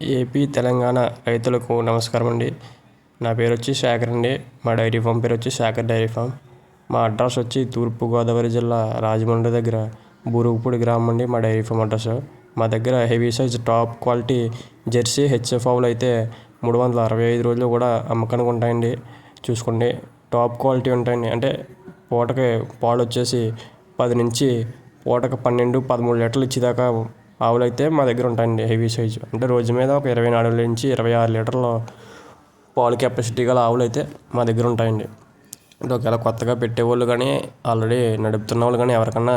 AP Telangana రైతులకు నమస్కారం అండి. నా పేరు వచ్చి శేఖర్ అండి. మా డైరీ ఫామ్ పేరు వచ్చి శేఖర్ డైరీ ఫామ్. మా అడ్రస్ వచ్చి తూర్పుగోదావరి జిల్లా రాజమండ్రి దగ్గర బూరుగుపూడి గ్రామం అండి మా డైరీ ఫామ్ అడ్రస్. మా దగ్గర heavy size top quality jersey HF ఆవులు అయితే మూడు వందల అరవై ఐదు రోజులు కూడా అమ్మకానికి ఉంటాయండి. చూసుకోండి టాప్ క్వాలిటీ ఉంటాయండి. అంటే పూటకి పాలు వచ్చేసి పది నుంచి పూటకి పన్నెండు పదమూడు లీటర్లు ఇచ్చేదాకా ఆవులు అయితే మా దగ్గర ఉంటాయండి హెవీ సైజు. అంటే రోజు మీద ఒక ఇరవై నాలుగు నుంచి ఇరవై ఆరు లీటర్లు పాలు కెపాసిటీ గల ఆవులు అయితే మా దగ్గర ఉంటాయండి. అంటే ఒకవేళ కొత్తగా పెట్టేవాళ్ళు కానీ ఆల్రెడీ నడుపుతున్న వాళ్ళు కానీ ఎవరికన్నా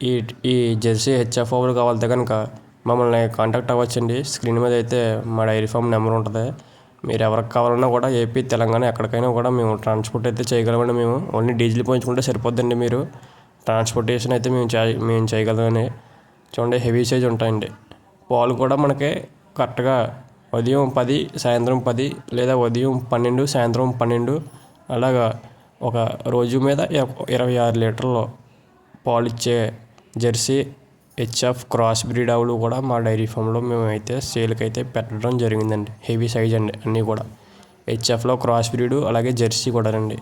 ఈ ఈ జెర్సీ హెచ్ఎఫ్ ఆవులు కావాలితే కనుక మమ్మల్ని కాంటాక్ట్ అవ్వచ్చండి. స్క్రీన్ మీద అయితే మా డైరీ ఫామ్ నెంబర్ ఉంటుంది. మీరు ఎవరికి కావాలన్నా కూడా ఏపీ తెలంగాణ ఎక్కడికైనా కూడా మేము ట్రాన్స్పోర్ట్ అయితే చేయగలమండి మేము. ఓన్లీ డీజిల్ పోయించుకుంటే సరిపోద్దండి మీరు. ట్రాన్స్పోర్టేషన్ అయితే మేము చే మేము చేయగలమని చూడండి హెవీ సైజ్ ఉంటాయండి. పాలు కూడా మనకి కరెక్ట్గా ఉదయం పది సాయంత్రం పది లేదా ఉదయం పన్నెండు సాయంత్రం పన్నెండు అలాగా ఒక రోజు మీద ఇరవై ఆరు లీటర్లు పాలు ఇచ్చే జెర్సీ హెచ్ఎఫ్ క్రాస్ బ్రీడ్ ఆవులు కూడా మా డైరీ ఫామ్లో మేమైతే సేల్కి అయితే పెట్టడం జరిగిందండి. హెవీ సైజ్ అండి అన్నీ కూడా. హెచ్ఎఫ్లో క్రాస్ బ్రీడ్ అలాగే జెర్సీ కూడా రండి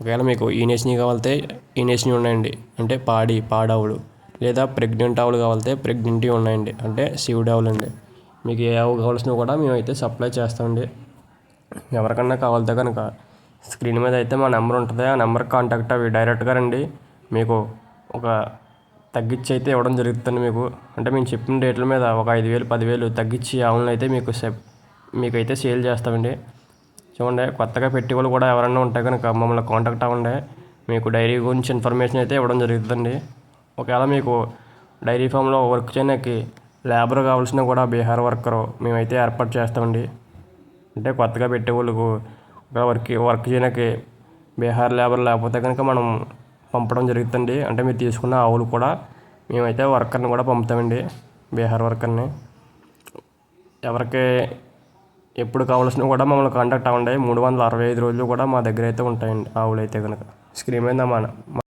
ఒకవేళ మీకు ఈనేసినవి కావాలితే ఈనేసినవి ఉన్నాయండి అంటే పాడి పాడావులు. లేదా ప్రెగ్నెంట్ ఆవులు కావాలితే ప్రెగ్నెంటీ ఉన్నాయండి. అంటే శివుడు ఆవులండి. మీకు ఏ ఆవు కావాల్సినా కూడా మేము అయితే సప్లై చేస్తామండి. ఎవరికన్నా కావాలితే కనుక స్క్రీన్ మీద అయితే మా నెంబర్ ఉంటుంది. ఆ నెంబర్కి కాంటాక్ట్ అవి డైరెక్ట్గా రండి. మీకు ఒక తగ్గించి అయితే ఇవ్వడం జరుగుతుంది మీకు. అంటే మేము చెప్పిన రేట్ల మీద ఒక ఐదు వేలు పదివేలు తగ్గించి ఆవులను అయితే మీకు మీకైతే సేల్ చేస్తామండి. చూడండి కొత్తగా పెట్టి వాళ్ళు కూడా ఎవరైనా ఉంటే కనుక మమ్మల్ని కాంటాక్ట్ అవ్వండి. మీకు డైరీ గురించి ఇన్ఫర్మేషన్ అయితే ఇవ్వడం జరుగుతుందండి. ఒకవేళ మీకు డైరీ ఫామ్లో వర్క్ చేయడానికి లేబర్ కావాల్సిన కూడా బీహార్ వర్కర్ మేమైతే ఏర్పాటు చేస్తామండి. అంటే కొత్తగా పెట్టే వాళ్ళకు వర్క్ వర్క్ చేయడానికి బీహార్ లేబర్ లేకపోతే కనుక మనం పంపడం జరుగుతుంది అంటే మీరు తీసుకున్న ఆవులు కూడా మేమైతే వర్కర్ని కూడా పంపుతామండి బీహార్ వర్కర్ని. ఎవరికి ఎప్పుడు కావాల్సిన కూడా మమ్మల్ని కాంటాక్ట్ అవ్వండి. మూడు వందల అరవై ఐదు రోజులు కూడా మా దగ్గర అయితే ఉంటాయండి ఆవులు అయితే కనుక. స్క్రీన్ మీద మా